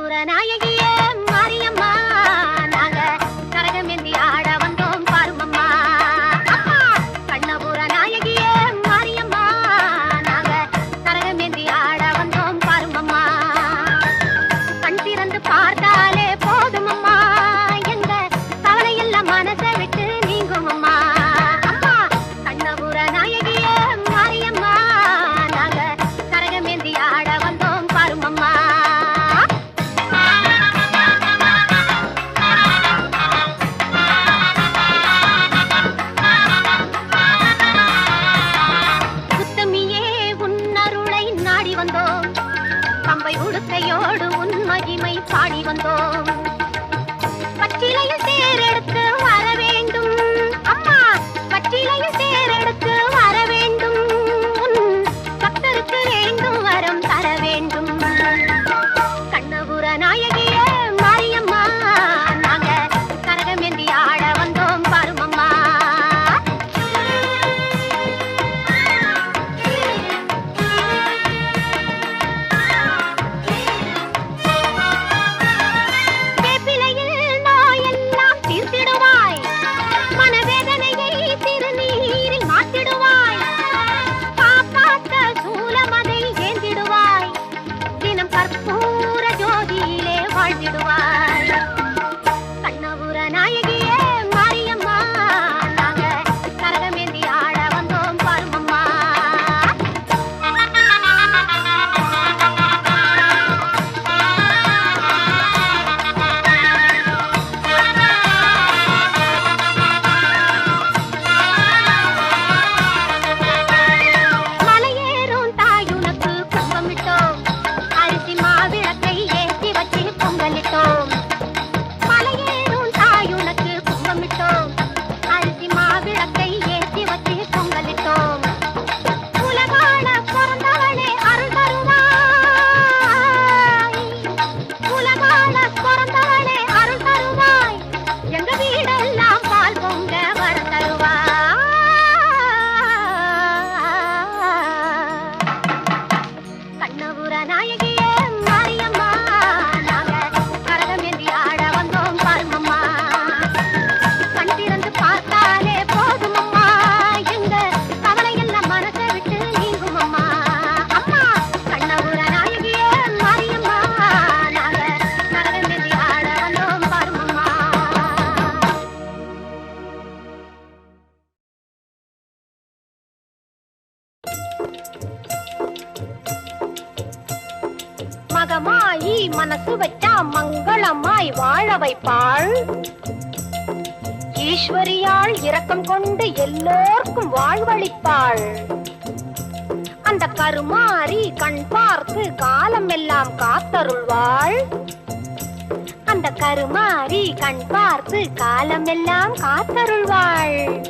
புறநாயகி 我们到 மகமாயி மனசு வச்சா மங்களமாய் வாழ வைப்பாள். ஈஸ்வரியாள் இரக்கம் கொண்டு எல்லோருக்கும் வாழ்வளிப்பாள். அந்த கருமாறி கண் பார்த்து காலம் எல்லாம் காத்தருள்வாள். அந்த கருமாறி கண் பார்த்து காலம் எல்லாம் காத்தருள்வாள்.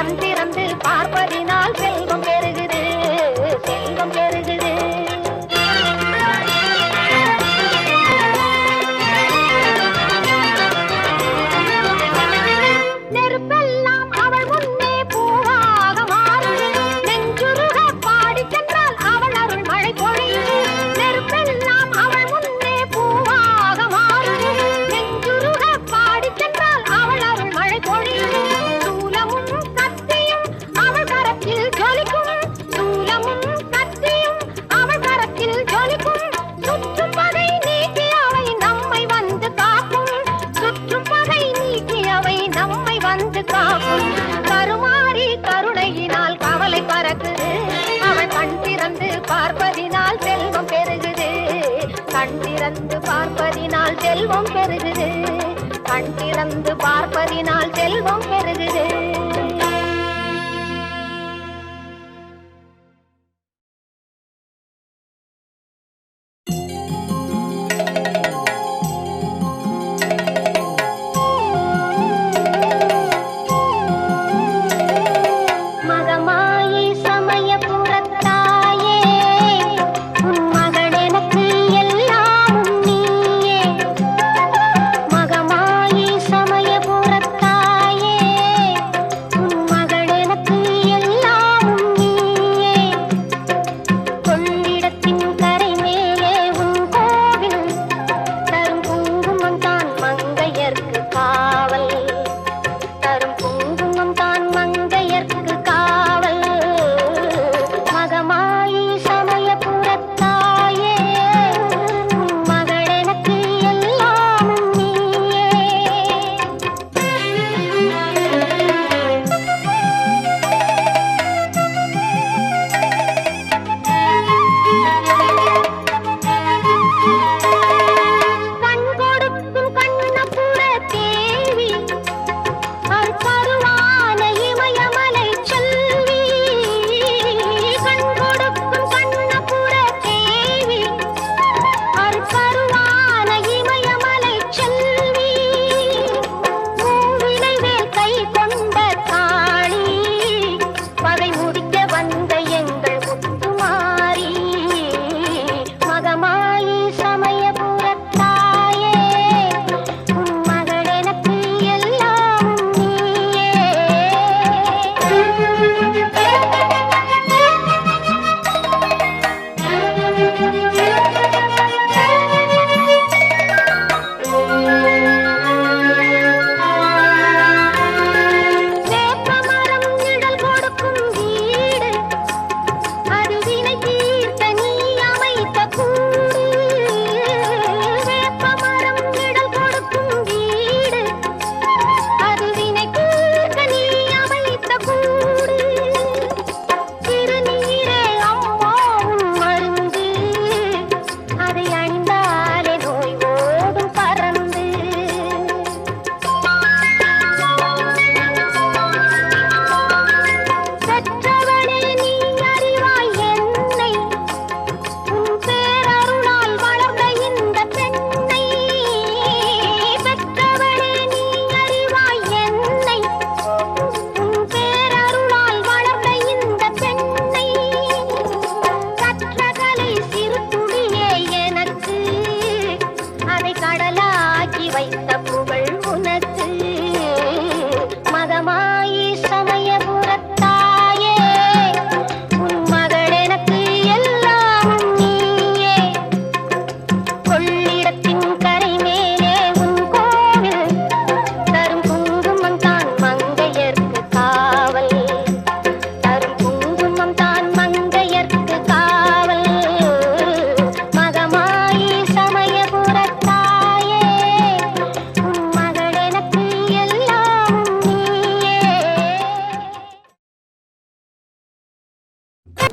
கண் திறந்து பார்ப்ப திறந்து பார்ப்பதினால் செல்வம் பெறுகிறது கண் திறந்து பார்ப்பதினால் செல்வம் பெறுகிறது